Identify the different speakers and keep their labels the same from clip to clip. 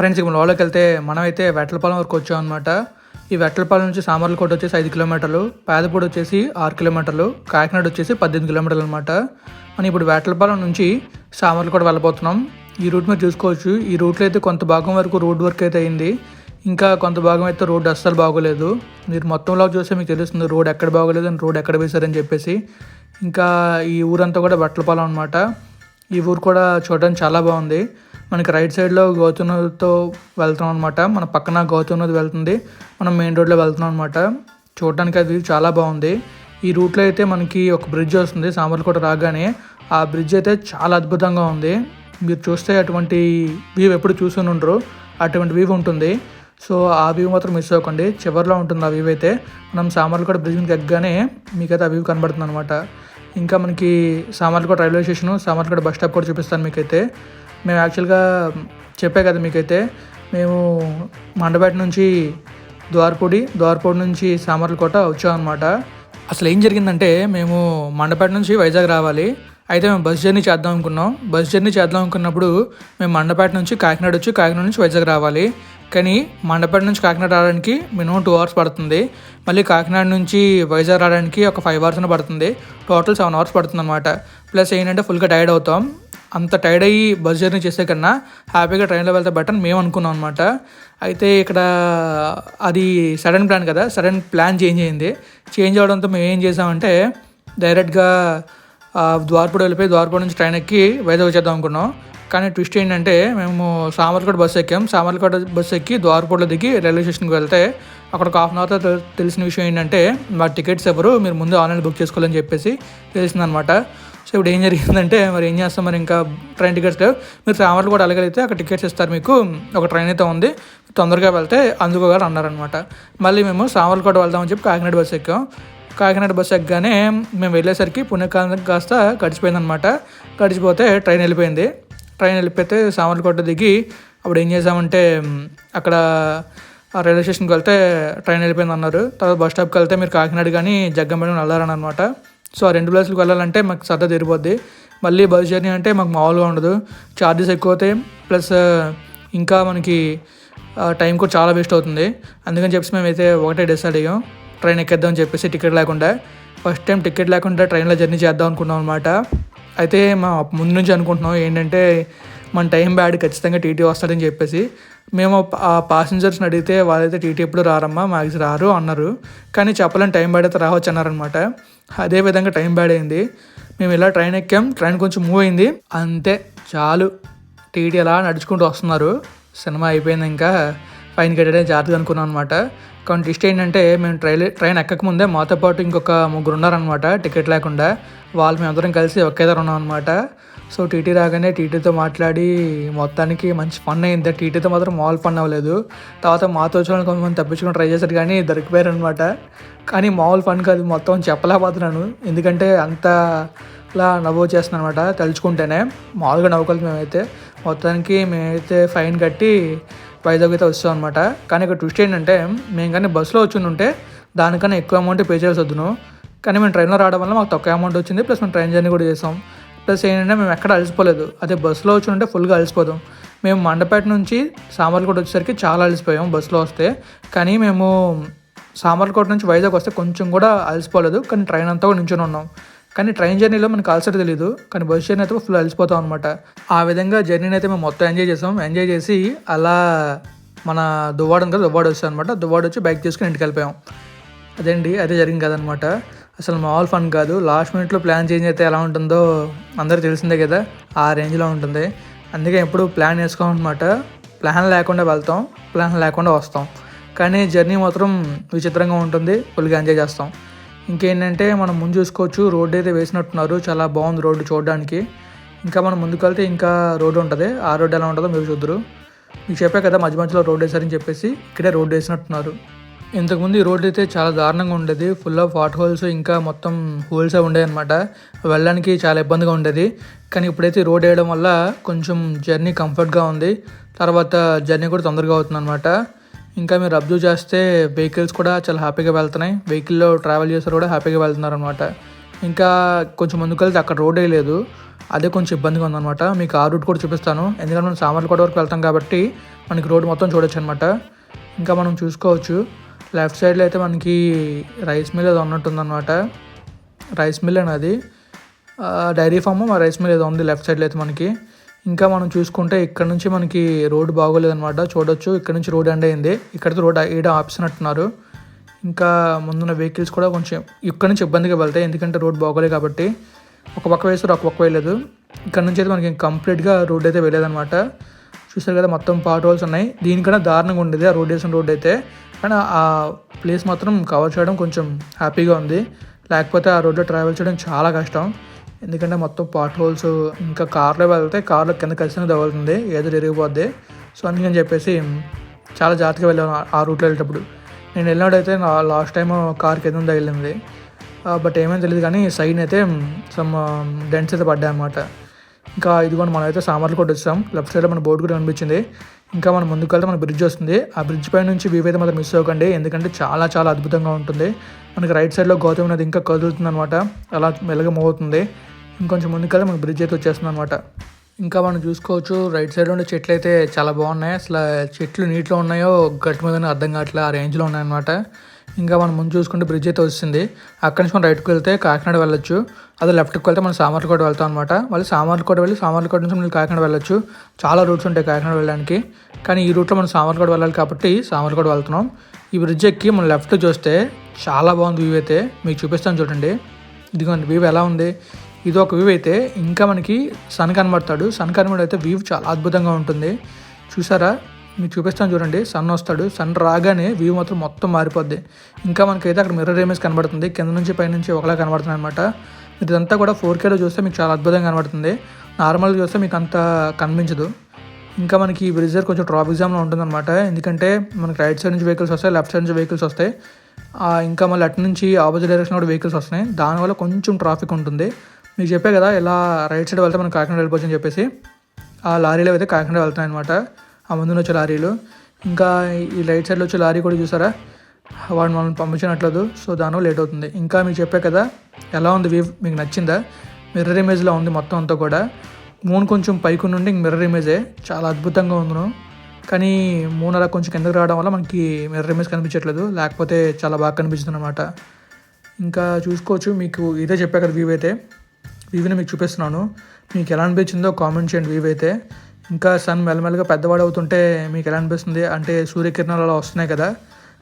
Speaker 1: Friends ఇక లోపలికి వెళ్తే మనమైతే వెట్లపాలెం వరకు వచ్చాం అనమాట ఈ వెట్లపాలెం నుంచి సామర్లకోట వచ్చేసి ఐదు కిలోమీటర్లు పేదపూడి వచ్చేసి ఆరు కిలోమీటర్లు కాకినాడ వచ్చేసి పద్దెనిమిది కిలోమీటర్లు అనమాట మనం ఇప్పుడు వేటలపాలెం నుంచి సామర్లకోట వెళ్ళబోతున్నాం. ఈ రూట్ మీరు చూసుకోవచ్చు. ఈ రూట్లో అయితే కొంత భాగం వరకు రోడ్ వర్క్ అయితే అయింది. ఇంకా కొంత భాగం అయితే రోడ్ అస్సలు బాగోలేదు. మీరు మొత్తంలో చూస్తే మీకు తెలుస్తుంది రోడ్ ఎక్కడ బాగోలేదు అని రోడ్ ఎక్కడ వేశారని చెప్పేసి. ఇంకా ఈ ఊరంతా కూడా బట్టలపాలెం అనమాట ఈ ఊరు కూడా చూడడానికి చాలా బాగుంది. మనకి రైట్ సైడ్లో గౌతమ్తో వెళ్తున్నాం అనమాట మన పక్కన గౌతమ్ నది వెళ్తుంది. మనం మెయిన్ రోడ్లో వెళ్తున్నాం అనమాట చూడడానికి అది చాలా బాగుంది. ఈ రూట్లో అయితే మనకి ఒక బ్రిడ్జ్ వస్తుంది. సామర్లకోట రాగానే ఆ బ్రిడ్జ్ అయితే చాలా అద్భుతంగా ఉంది. మీరు చూస్తే అటువంటి వ్యూ ఎప్పుడు చూసి ఉండరు. అటువంటి వ్యూ ఉంటుంది. సో ఆ వ్యూ మాత్రం మిస్ అవ్వకండి. చివరిలో ఉంటుంది ఆ వ్యూ అయితే. మనం సామర్లకోట బ్రిడ్జ్ మీద తగ్గగానే మీకైతే ఆ వ్యూ కనబడుతుంది అనమాట ఇంకా మనకి Samarlakota railway station Samarlakota bus stop కూడా చూపిస్తాను మీకైతే. మేము యాక్చువల్గా చెప్పే కదా మీకైతే మేము మండపేట నుంచి ద్వారపూడి ద్వారపూడి నుంచి సామర్లకోట వచ్చామన్నమాట. అసలు ఏం జరిగిందంటే మేము మండపేట నుంచి వైజాగ్ రావాలి అయితే మేము బస్ జర్నీ చేద్దాం అనుకున్నాం. బస్ జర్నీ చేద్దాం అనుకున్నప్పుడు మేము మండపేట నుంచి కాకినాడ వచ్చి కాకినాడ నుంచి వైజాగ్ రావాలి. కానీ మండపేట నుంచి కాకినాడ రావడానికి మినిమం టూ అవర్స్ పడుతుంది. మళ్ళీ కాకినాడ నుంచి వైజాగ్ రావడానికి ఒక ఫైవ్ అవర్స్ పడుతుంది. టోటల్ సెవెన్ అవర్స్ పడుతుంది అనమాట ప్లస్ ఏంటంటే ఫుల్గా టైర్డ్ అవుతాం. అంత టైర్డ్ అయ్యి బస్ జర్నీ చేసే కన్నా హ్యాపీగా ట్రైన్లో వెళ్తే బెటర్ మేము అనుకున్నాం అనమాట అయితే ఇక్కడ అది సడన్ ప్లాన్ కదా. సడన్ ప్లాన్ చేంజ్ అయింది. చేంజ్ అవడంతో మేము ఏం చేసామంటే డైరెక్ట్గా ద్వారపూడి వెళ్ళిపోయి ద్వారపూడి నుంచి ట్రైన్ ఎక్కి వైజాగ్ వచ్చేద్దాం అనుకున్నాం. కానీ ట్విస్ట్ ఏంటంటే మేము సామర్లకోట బస్సు ఎక్కాం. సామర్లకోట బస్సు ఎక్కి ద్వారపూడిలో దిగి రైల్వే స్టేషన్కి వెళ్తే అక్కడ ఒక హాఫ్ అన్ అవర్ తె- తెలిసిన విషయం ఏంటంటే మా టికెట్స్ ఎవరు మీరు ముందు ఆన్లైన్ బుక్ చేసుకోవాలని చెప్పేసి తెలిసిందనమాట. సో ఇప్పుడు ఏం జరిగిందంటే మరి ఏం చేస్తాం? మరి ఇంకా ట్రైన్ టికెట్స్ లేవు. మీరు సామర్లు కూడా అలగలిగితే అక్కడ టికెట్స్ ఇస్తారు మీకు. ఒక ట్రైన్ అయితే ఉంది. తొందరగా వెళ్తే అందుకోగలరు అన్నారనమాట. మళ్ళీ మేము సామర్లకోట వెళ్దామని చెప్పి కాకినాడ బస్సు ఎక్కాం. కాకినాడ బస్సు ఎక్కగానే మేము వెళ్ళేసరికి పుణ్యకాలం కాస్త గడిచిపోయిందనమాట. గడిచిపోతే ట్రైన్ వెళ్ళిపోయింది. ట్రైన్ వెళ్ళిపోతే సామర్లకోట దిగి అప్పుడు ఏం చేసామంటే అక్కడ రైల్వే స్టేషన్కి వెళ్తే ట్రైన్ వెళ్ళిపోయింది అన్నారు. తర్వాత బస్ స్టాప్కి వెళ్తే మీరు కాకినాడ కానీ జగ్గంపేట వెళ్ళారని అనమాట సో ఆ రెండు ప్లేస్లకు వెళ్ళాలంటే మాకు సరదా తీరిపోద్ది. మళ్ళీ బస్ జర్నీ అంటే మాకు మామూలుగా ఉండదు. ఛార్జెస్ ఎక్కువ అవుతాయి ప్లస్ ఇంకా మనకి టైం కూడా చాలా వేస్ట్ అవుతుంది. అందుకని చెప్పేసి మేమైతే ఒకటే డిసైడ్ అయ్యాం. ట్రైన్ ఎక్కేద్దాం చెప్పేసి టికెట్ లేకుండా ఫస్ట్ టైం టికెట్ లేకుండా ట్రైన్లో జర్నీ చేద్దాం అనుకున్నాం అనమాట అయితే మా ముందు నుంచి అనుకుంటున్నాం ఏంటంటే మన టైం బ్యాడ్ ఖచ్చితంగా టీటీ వస్తాడని చెప్పేసి. మేము ఆ పాసింజర్స్ని అడిగితే వాళ్ళైతే టీటీ ఎప్పుడు రారమ్మా మాకు రారు అన్నారు. కానీ చెప్పలేని టైం బ్యాడ్ అయితే రావచ్చు అన్నారనమాట అదే విధంగా టైం బ్యాడ్ అయింది. మేము ఇలా ట్రైన్ ఎక్కాం ట్రైన్ కొంచెం మూవ్ అయింది. అంతే చాలు. టీటీ అలా నడుచుకుంటూ వస్తున్నారు. సినిమా అయిపోయింది ఇంకా. ఫైన్ కట్టడం జాగ్రత్తగా అనుకున్నాం అనమాట కానీ ట్విస్ట్ ఏంటంటే మేము ట్రైన్ ట్రైన్ ఎక్కకముందే మాతో పాటు ఇంకొక ముగ్గురు ఉన్నారనమాట టికెట్ లేకుండా. వాళ్ళు మేమందరం కలిసి ఒకే దగ్గర ఉన్నాం అనమాట సో టీటీ రాగానే టీటీతో మాట్లాడి మొత్తానికి మంచి ఫన్ అయింది. టీటీతో మాత్రం మాల్ ఫన్ అవ్వలేదు. తర్వాత మాతో వచ్చిన కొంతమంది తప్పించుకొని ట్రై చేశారు కానీ దొరికిపోయారు అనమాట కానీ మామూలు ఫన్ కాదు మొత్తం చెప్పలేకపోతున్నాను. ఎందుకంటే అంత అలా నవ్వు చేస్తున్నాను అనమాట తలుచుకుంటేనే. మామూలుగా నవ్వుకోలేదు మేమైతే. మొత్తానికి మేమైతే ఫైన్ కట్టి వైజాగ్ అయితే వస్తాం అనమాట కానీ ఇక్కడ ట్విస్ట్ ఏంటంటే మేము కానీ బస్సులో వచ్చి ఉంటే దానికన్నా ఎక్కువ అమౌంట్ పే చేయాల్సి వద్దును. కానీ మేము ట్రైన్లో రావడం వల్ల మాకు తక్కువ అమౌంట్ వచ్చింది ప్లస్ మేము ట్రైన్ జర్నీ కూడా చేసాం. ప్లస్ ఏంటంటే మేము ఎక్కడ అలసిపోలేదు. అదే బస్సులో వచ్చి ఉంటే ఫుల్గా అలసిపోతాం. మేము మండపేట నుంచి సామర్లకోట వచ్చేసరికి చాలా అలసిపోయాం బస్సులో వస్తే. కానీ మేము సామర్లకోట నుంచి వైజాగ్ వస్తే కొంచెం కూడా అలసిపోలేదు. కానీ ట్రైన్ అంతా కూడా నించుని ఉన్నాం. కానీ ట్రైన్ జర్నీలో మనకు అలసట తెలియదు కానీ బస్ జర్నీ అయితే ఫుల్ అలసిపోతాం అనమాట ఆ విధంగా జర్నీని అయితే మేము మొత్తం ఎంజాయ్ చేసాం. ఎంజాయ్ చేసి అలా మన దువ్వాడు కదా దువ్వాడు వచ్చాం అనమాట దువ్వాడు వచ్చి బైక్ తీసుకుని ఇంటికి వెళ్ళిపోయాం. అదేండి అదే జరిగింది కదనమాట అసలు మామూలు ఫన్ కాదు. లాస్ట్ మినిట్లో ప్లాన్ చేంజ్ అయితే ఎలా ఉంటుందో అందరూ తెలిసిందే కదా. ఆ రేంజ్లో ఉంటుంది. అందుకే ఎప్పుడు ప్లాన్ వేసుకోమన్నమాట ప్లాన్ లేకుండా వెళ్తాం. ప్లాన్ లేకుండా వస్తాం. కానీ జర్నీ మాత్రం విచిత్రంగా ఉంటుంది. ఫుల్గా ఎంజాయ్ చేస్తాం. ఇంకేంటంటే మనం ముందు చూసుకోవచ్చు రోడ్డు అయితే వేసినట్టున్నారు. చాలా బాగుంది రోడ్డు చూడడానికి. ఇంకా మనం ముందుకు వెళ్తే ఇంకా రోడ్డు ఉంటుంది. ఆ రోడ్డు ఎలా ఉంటుందో మీరు చూద్దరు. మీకు చెప్పే కదా మధ్య మధ్యలో రోడ్ వేశారని చెప్పేసి ఇక్కడే రోడ్డు వేసినట్టున్నారు. ఇంతకుముందు ఈ రోడ్డు అయితే చాలా దారుణంగా ఉండేది. ఫుల్ ఆఫ్ వాట్ హోల్స్ ఇంకా మొత్తం హోల్స్ ఉండేవి అనమాట వెళ్ళడానికి చాలా ఇబ్బందిగా ఉండేది. కానీ ఇప్పుడైతే రోడ్ వేయడం వల్ల కొంచెం జర్నీ కంఫర్ట్గా ఉంది. తర్వాత జర్నీ కూడా తొందరగా అవుతుంది అనమాట ఇంకా మీరు అబ్జర్వ్ చేస్తే వెహికల్స్ కూడా చాలా హ్యాపీగా వెళ్తున్నాయి. వెహికల్లో ట్రావెల్ చేసారు కూడా హ్యాపీగా వెళ్తున్నారు అనమాట ఇంకా కొంచెం ముందుకు వెళ్తే అక్కడ రోడ్ లేదు. అదే కొంచెం ఇబ్బందిగా ఉందన్నమాట. మీకు ఆ రూట్ కూడా చూపిస్తాను. ఎందుకంటే మనం సామర్లకోట వరకు వెళ్తాం కాబట్టి మనకి రోడ్ మొత్తం చూడొచ్చు అనమాట ఇంకా మనం చూసుకోవచ్చు. లెఫ్ట్ సైడ్లో అయితే మనకి రైస్ మిల్ ఏదో ఉన్నట్టుందన్నమాట. రైస్ మిల్ అది డైరీ ఫామ్ రైస్ మిల్ ఏదో ఉంది. లెఫ్ట్ సైడ్లో అయితే మనకి. ఇంకా మనం చూసుకుంటే ఇక్కడ నుంచి మనకి రోడ్ బాగోలేదన్నమాట. చూడొచ్చు. ఇక్కడ నుంచి రోడ్ ఎండ్ అయింది. ఇక్కడితో రోడ్ ఏడ ఆపిసినట్టున్నారు ఇంకా ముందున్న వెహికల్స్ కూడా కొంచెం ఇక్కడ నుంచి ఇబ్బందిగా వెళ్తాయి. ఎందుకంటే రోడ్ బాగోలేదు కాబట్టి. ఒక పక్క వేస్తారు ఒక పక్క వేయలేదు. ఇక్కడ నుంచి అయితే మనకి కంప్లీట్గా రోడ్ అయితే వేయలేదనమాట చూసారు కదా మొత్తం పార్ట్ హోల్స్ ఉన్నాయి. దీనికన్నా దారుణంగా ఉండేది ఆ రోడ్ వేసిన రోడ్ అయితే. కానీ ఆ ప్లేస్ మాత్రం కవర్ చేయడం కొంచెం హ్యాపీగా ఉంది. లేకపోతే ఆ రోడ్లో ట్రావెల్ చేయడం చాలా కష్టం. ఎందుకంటే మొత్తం పార్ట్ హోల్స్ ఇంకా కార్లో వెళ్తే కార్లో కింద ఖచ్చితంగా తగులుతుంది ఏదో తిరిగిపోద్ది సో అందుకని చెప్పేసి చాలా జాగ్రత్తగా వెళ్ళాను ఆ- రూట్లో వెళ్ళేటప్పుడు. నేను వెళ్ళినప్పుడైతే నా లాస్ట్ టైం కార్ కింద తగిలింది. బట్ ఏమైనా తెలియదు కానీ సైన్ అయితే సమ్ డెంట్స్ అయితే పడ్డాయి అన్నమాట. ఇంకా ఇదిగోండి మనం అయితే కూడా వచ్చాం లెఫ్ట్ సైడ్లో మన బోర్డు కూడా కనిపించింది. ఇంకా మనం ముందుకు వెళ్తే మన బ్రిడ్జ్ వస్తుంది. ఆ బ్రిడ్జ్ పై నుంచి వ్యూ అయితే మాత్రం మిస్ అవ్వకండి. ఎందుకంటే చాలా చాలా అద్భుతంగా ఉంటుంది. మనకి రైట్ సైడ్లో గౌతమి నది ఇంకా కదులుతుంది అనమాట అలా మెల్లగా మూవ్ అవుతుంది. ఇంకొంచెం ముందుకు వెళ్తే మనకి బ్రిడ్జ్ అయితే వచ్చేస్తుంది అనమాట ఇంకా మనం చూసుకోవచ్చు రైట్ సైడ్ ఉండే చెట్లు అయితే చాలా బాగున్నాయి. అసలు చెట్లు నీటిలో ఉన్నాయో గట్టి మీద అర్థం కావట్లే ఆ రేంజ్లో ఉన్నాయన్నమాట. ఇంకా మనం ముందు చూసుకుంటే బ్రిడ్జ్ అయితే వస్తుంది. అక్కడి నుంచి మనం రైట్కి వెళ్తే కాకినాడ వెళ్ళొచ్చు. అదే లెఫ్ట్కి వెళ్తే మనం సామర్లకోట వెళ్తాం అనమాట మళ్ళీ సామర్లకోట వెళ్ళి సామర్లకోట నుంచి మనం కాకినాడ వెళ్ళొచ్చు. చాలా రూట్స్ ఉంటాయి కాకినాడ వెళ్ళడానికి. కానీ ఈ రూట్లో మనం సామర్లకోట వెళ్ళాలి కాబట్టి సామర్లకోట వెళ్తున్నాం. ఈ బ్రిడ్జ్ ఎక్కి మనం లెఫ్ట్ చూస్తే చాలా బాగుంది వ్యూ అయితే. మీకు చూపిస్తాను చూడండి. ఇదిగోండి వ్యూ ఎలా ఉంది? ఇది ఒక వ్యూ అయితే ఇంకా మనకి సన్ కనబడతాడు. సన్ కనబడి అయితే వ్యూ చాలా అద్భుతంగా ఉంటుంది. చూసారా? మీకు చూపిస్తాను చూడండి. సన్ వస్తాడు. సన్ రాగానే వ్యూ మాత్రం మొత్తం మారిపోద్ది. ఇంకా మనకైతే అక్కడ మిర్రర్ ఇమేజ్ కనబడుతుంది. కింద నుంచి పైనుంచి ఒకలా కనబడుతుంది అనమాట ఇదంతా కూడా ఫోర్ కేలో చూస్తే మీకు చాలా అద్భుతంగా కనబడుతుంది. నార్మల్గా చూస్తే మీకు అంత కనిపించదు. ఇంకా మనకి ఈ బ్రిడ్జర్ కొంచెం ట్రాఫిక్ జామ్లో ఉంటుందన్నమాట ఎందుకంటే మనకి రైట్ సైడ్ నుంచి వెహికల్స్ వస్తాయి లెఫ్ట్ సైడ్ నుంచి వెహికల్స్ వస్తాయి. ఇంకా మళ్ళీ అటు నుంచి ఆపోజిట్ డైరెక్షన్ కూడా వెహికల్స్ వస్తున్నాయి. దానివల్ల కొంచెం ట్రాఫిక్ ఉంటుంది. మీకు చెప్పే కదా ఇలా రైట్ సైడ్ వెళ్తే మనం కాకినాడ వెళ్ళిపోవచ్చు అని చెప్పేసి. ఆ లారీలో అయితే కాకినాడ వెళ్తాయి అనమాట ఆ ముందున వచ్చే లారీలు ఇంకా ఈ రైట్ సైడ్లో వచ్చే లారీ కూడా చూసారా? వాడు మనల్ని పంపించినట్లేదు సో దానివల్ల లేట్ అవుతుంది. ఇంకా మీకు చెప్పే కదా ఎలా ఉంది వ్యూ మీకు నచ్చిందా? మిర్రర్ ఇమేజ్లో ఉంది మొత్తం అంతా కూడా. మూన్ కొంచెం పైకి నుండి మిర్రర్ ఇమేజే చాలా అద్భుతంగా ఉందను. కానీ మూన్ అలా కొంచెం కిందకి రావడం వల్ల మనకి మిర్రర్ ఇమేజ్ కనిపించట్లేదు. లేకపోతే చాలా బాగా కనిపిస్తుంది అనమాట ఇంకా చూసుకోవచ్చు మీకు ఇదే చెప్పే కదా వ్యూ అయితే. వ్యూని మీకు చూపిస్తున్నాను. మీకు ఎలా అనిపించిందో కామెంట్ చేయండి వ్యూ అయితే. ఇంకా సన్ మెల్లమెల్లగా పెద్దవాడు అవుతుంటే మీకు ఎలా అనిపిస్తుంది? అంటే సూర్యకిరణాలు అలా వస్తున్నాయి కదా.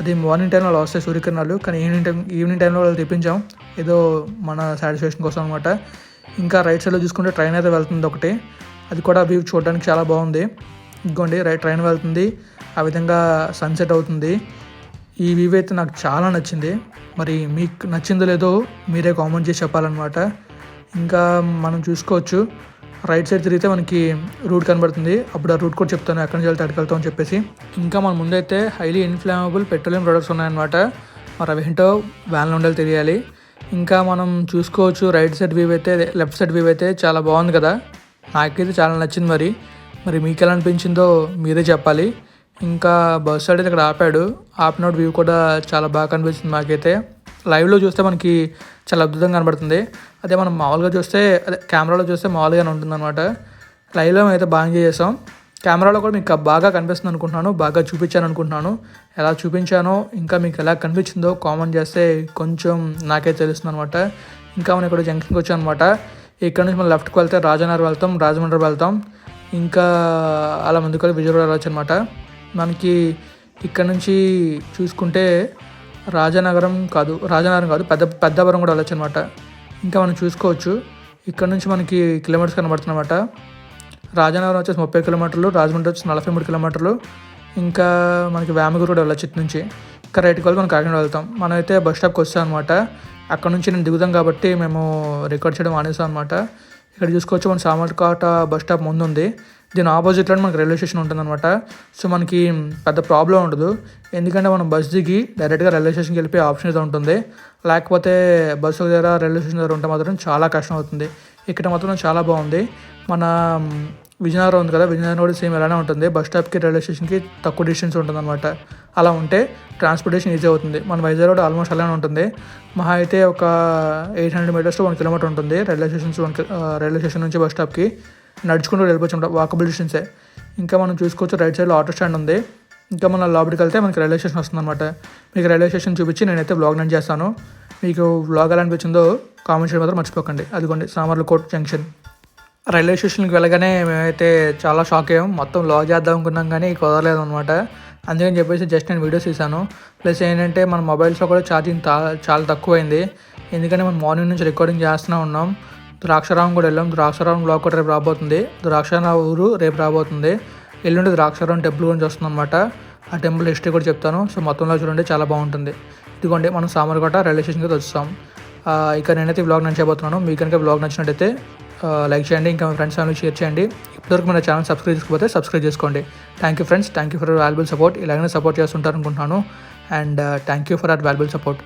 Speaker 1: అది మార్నింగ్ టైంలో అలా వస్తాయి సూర్యకిరణాలు. కానీ ఈవినింగ్ టైం ఈవినింగ్ టైంలో వాళ్ళు తెప్పించాం. ఏదో మన సాటిస్ఫాక్షన్ కోసం అనమాట ఇంకా రైట్ సైడ్లో చూసుకుంటే ట్రైన్ అయితే వెళ్తుంది ఒకటి. అది కూడా వ్యూ చూడడానికి చాలా బాగుంది. ఇంకోండి రైట్ ట్రైన్ వెళ్తుంది. ఆ విధంగా సన్సెట్ అవుతుంది. ఈ వ్యూ అయితే నాకు చాలా నచ్చింది. మరి మీకు నచ్చిందో లేదో మీరే కామెంట్ చేసి చెప్పాలన్నమాట. ఇంకా మనం చూసుకోవచ్చు. రైట్ సైడ్ తిరిగితే మనకి రూట్ కనబడుతుంది. అప్పుడు ఆ రూట్ కూడా చెప్తాను ఎక్కడి నుంచి వెళ్తే అని చెప్పేసి. ఇంకా మన ముందైతే హైలీ ఇన్ఫ్లామబుల్ పెట్రోలియం ప్రొడక్ట్స్ ఉన్నాయన్నమాట. మరి అవి ఏంటో వ్యాన్లో ఉండాలి తెలియాలి. ఇంకా మనం చూసుకోవచ్చు రైట్ సైడ్ వ్యూ అయితే లెఫ్ట్ సైడ్ వ్యూ అయితే చాలా బాగుంది కదా. నాకైతే చాలా నచ్చింది మరి. మరి మీకు ఎలా అనిపించిందో మీరే చెప్పాలి. ఇంకా బస్ సైడ్ అయితే ఇక్కడ ఆపాడు. ఆపినోడు వ్యూ కూడా చాలా బాగా కనిపిస్తుంది మాకైతే. లైవ్లో చూస్తే మనకి చాలా అద్భుతంగా కనబడుతుంది. అదే మనం మామూలుగా చూస్తే అదే కెమెరాలో చూస్తే మామూలుగానే ఉంటుంది అనమాట లైవ్లో అయితే బాగా ఎంజాయ్ చేసాం కెమెరాలో కూడా మీకు బాగా కనిపిస్తుంది అనుకుంటున్నాను బాగా చూపించాను అనుకుంటున్నాను. ఎలా చూపించానో ఇంకా మీకు ఎలా కనిపించిందో కామెంట్ చేస్తే కొంచెం నాకే తెలుస్తుంది అనమాట ఇంకా మనం ఇక్కడ జంక్షన్కి వచ్చాం అనమాట ఇక్కడ నుంచి మనం లెఫ్ట్కి వెళ్తే రాజనగర్ వెళ్తాం రాజమండ్రి వెళ్తాం. ఇంకా అలా ముందుకు వెళ్ళి విజయవాడ వెళ్ళొచ్చు అనమాట మనకి ఇక్కడ నుంచి చూసుకుంటే రాజనగరం కాదు రాజనగరం కాదు పెద్ద పెద్దవరం కూడా వెళ్ళొచ్చు అనమాట ఇంకా మనం చూసుకోవచ్చు. ఇక్కడ నుంచి మనకి కిలోమీటర్స్ కనబడుతున్నమాట. రాజనగరం వచ్చేసి ముప్పై కిలోమీటర్లు రాజమండ్రి వచ్చేసి నలభై మూడు కిలోమీటర్లు. ఇంకా మనకి వేమగిరి కూడా వెళ్ళచ్చు ఇటు నుంచి. ఇంకా రైట్కి వెళ్ళి మనం కాకినాడ వెళ్తాం. మనం అయితే బస్ స్టాప్కి వస్తాం అనమాట అక్కడ నుంచి నేను దిగుతాం కాబట్టి మేము రికార్డ్ చేయడం మానేసాం అనమాట ఇక్కడ చూసుకోవచ్చు మన సామర్కాట బస్ స్టాప్ ముందు ఉంది దీని ఆపోజిట్లో మనకి రైల్వే స్టేషన్ ఉంటుందన్నమాట. సో మనకి పెద్ద ప్రాబ్లం ఉండదు. ఎందుకంటే మనం బస్ దిగి డైరెక్ట్గా రైల్వే స్టేషన్కి వెళ్ళిపోయే ఆప్షన్ అయితే ఉంటుంది. లేకపోతే బస్సు దగ్గర రైల్వే స్టేషన్ దగ్గర ఉంటే మాత్రం చాలా కష్టం అవుతుంది. ఇక్కడ మాత్రం చాలా బాగుంది. మన విజయనగరం ఉంది కదా విజయనగరం కూడా సేమ్ అలానే ఉంటుంది. బస్ స్టాప్కి రైల్వే స్టేషన్కి తక్కువ డిస్టెన్స్ ఉంటుందన్నమాట. అలా ఉంటే ట్రాన్స్పోర్టేషన్ ఈజీ అవుతుంది. మన వైజాగ్ రోడ్ ఆల్మోస్ట్ అలానే ఉంటుంది. మహా అయితే ఒక eight hundred meters one kilometer ఉంటుంది. Railway station one railway station నుంచి బస్ స్టాప్కి నడుచుకుంటూ వెళ్ళిపోవచ్చు వాకబుల్ డిస్టెన్సే ఇంకా మనం చూసుకోవచ్చు రైట్ సైడ్లో ఆటో స్టాండ్ ఉంది. ఇంకా మన లోపలికి వెళ్తే మనకి రైల్వే స్టేషన్ వస్తుందన్నమాట. మీకు రైల్వే స్టేషన్ చూపించి నేనైతే బ్లాగ్ నేను చేస్తాను. మీకు బ్లాగ్ ఎలా అనిపించిందో కామెంట్ చేయడం మాత్రం మర్చిపోకండి. అదిగోండి సామర్లకోట్ జంక్షన్ రైల్వే స్టేషన్కి వెళ్ళగానే మేమైతే చాలా షాక్ అయ్యాం. మొత్తం లాగ్ చేద్దాం అనుకున్నాం కానీ కుదరలేదు అనమాట అందుకని చెప్పేసి జస్ట్ నేను వీడియోస్ తీసాను ప్లస్ ఏంటంటే మన మొబైల్స్లో కూడా ఛార్జింగ్ చాలా తక్కువైంది. ఎందుకంటే మనం మార్నింగ్ నుంచి రికార్డింగ్ చేస్తూనే ఉన్నాం. ద్రాక్షారామం కూడా వెళ్ళాం. ద్రాక్షారామం బ్లాక్ కూడా రేపు రాబోతుంది. ద్రాక్షారావు ఊరు రేపు రాబోతుంది. ఎల్లుండి ద్రాక్షారామం టెంపుల్ గురించి వస్తుంది అనమాట ఆ టెంపుల్ హిస్టరీ కూడా చెప్తాను. సో మొత్తంలో చూడండి చాలా బాగుంటుంది. ఇదిగోండి మనం సామర్కోట రైల్వే స్టేషన్కి అయితే వచ్చాం ఇక నేనైతే బ్లాగ్ నచ్చబోతున్నాను మీకు కనుక బ్లాగ్ నచ్చినట్టయితే లైక్ చేయండి ఇంకా మీ ఫ్రెండ్స్ ఫ్యామిలీ షేర్ చేయండి. ఇప్పటివరకు మన ఛానల్ సబ్స్క్రైబ్ చేసుకోకపోతే సబ్స్క్రైబ్ చేసుకోండి. Thank you friends thank you for valuable support ఇలాగనే సపోర్ట్ చేస్తుంటారు అనుకుంటున్నాను and thank you for our valuable support